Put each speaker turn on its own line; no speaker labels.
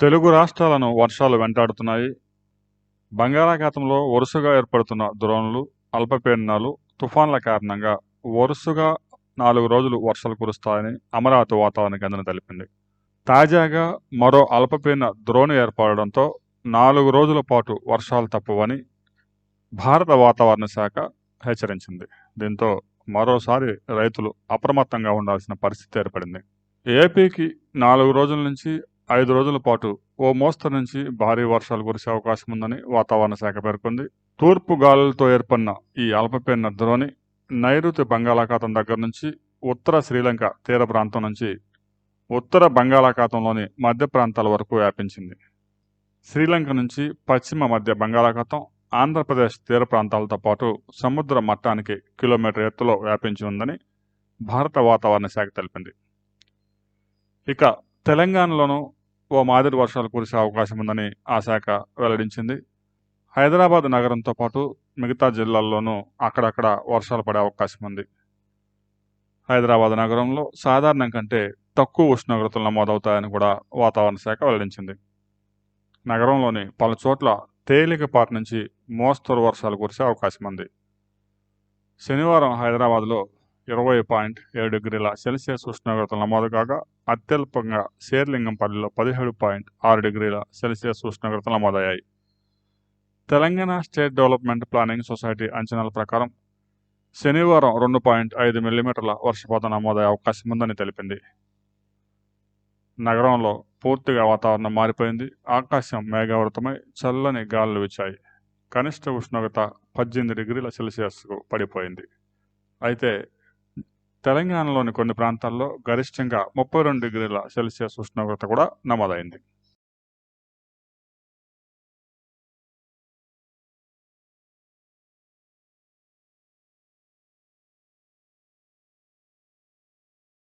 తెలుగు రాష్ట్రాలను వర్షాలు వెంటాడుతున్నాయి. బంగాళాఖాతంలో వరుసగా ఏర్పడుతున్న ద్రోణులు అల్పపీడనాలు తుఫాన్ల కారణంగా వరుసగా నాలుగు రోజులు వర్షాలు కురుస్తాయని అమరావతి వాతావరణ కేంద్రం తెలిపింది. తాజాగా మరో అల్పపీడన ద్రోణి ఏర్పడడంతో నాలుగు రోజుల పాటు వర్షాలు తప్పవని భారత వాతావరణ శాఖ హెచ్చరించింది. దీంతో మరోసారి రైతులు అప్రమత్తంగా ఉండాల్సిన పరిస్థితి ఏర్పడింది. ఏపీకి నాలుగు రోజుల నుంచి ఐదు రోజుల పాటు ఓ మోస్తరు నుంచి భారీ వర్షాలు కురిసే అవకాశం ఉందని వాతావరణ శాఖ పేర్కొంది. తూర్పు గాలులతో ఏర్పడిన ఈ అల్పపీడన ద్రోణి నైరుతి బంగాళాఖాతం దగ్గర నుంచి ఉత్తర శ్రీలంక తీర ప్రాంతం నుంచి ఉత్తర బంగాళాఖాతంలోని మధ్య ప్రాంతాల వరకు వ్యాపించింది. శ్రీలంక నుంచి పశ్చిమ మధ్య బంగాళాఖాతం ఆంధ్రప్రదేశ్ తీర ప్రాంతాలతో పాటు సముద్ర మట్టానికి కిలోమీటర్ ఎత్తులో వ్యాపించి ఉందని భారత వాతావరణ శాఖ తెలిపింది. ఇక తెలంగాణలోనూ ఓ మాదిరి వర్షాలు కురిసే అవకాశం ఉందని ఆ శాఖ వెల్లడించింది. హైదరాబాద్ నగరంతో పాటు మిగతా జిల్లాల్లోనూ అక్కడక్కడ వర్షాలు పడే అవకాశం ఉంది. హైదరాబాద్ నగరంలో సాధారణం కంటే తక్కువ ఉష్ణోగ్రతలు నమోదవుతాయని కూడా వాతావరణ శాఖ వెల్లడించింది. నగరంలోని పలు చోట్ల తేలికపాటి నుంచి మోస్తరు వర్షాలు కురిసే అవకాశం ఉంది. శనివారం హైదరాబాద్లో ఇరవై పాయింట్ ఏడు డిగ్రీల సెల్సియస్ ఉష్ణోగ్రతలు నమోదు కాగా అత్యల్పంగా శేర్లింగంపల్లిలో పదిహేడు పాయింట్ ఆరు డిగ్రీల సెల్సియస్ ఉష్ణోగ్రతలు నమోదయ్యాయి. Telangana state development planning society అంచనాల ప్రకారం శనివారం రెండు పాయింట్ ఐదు మిల్లీమీటర్ల వర్షపాతం నమోదయ్యే అవకాశం ఉందని తెలిపింది. నగరంలో పూర్తిగా వాతావరణం మారిపోయింది. ఆకాశం మేఘావృతమై చల్లని గాలులు వచ్చాయి కనిష్ట ఉష్ణోగ్రత పద్దెనిమిది డిగ్రీల సెల్సియస్కు పడిపోయింది. అయితే తెలంగాణలోని కొన్ని ప్రాంతాల్లో గరిష్టంగా ముప్పై రెండు డిగ్రీల సెల్సియస్ ఉష్ణోగ్రత కూడా నమోదైంది.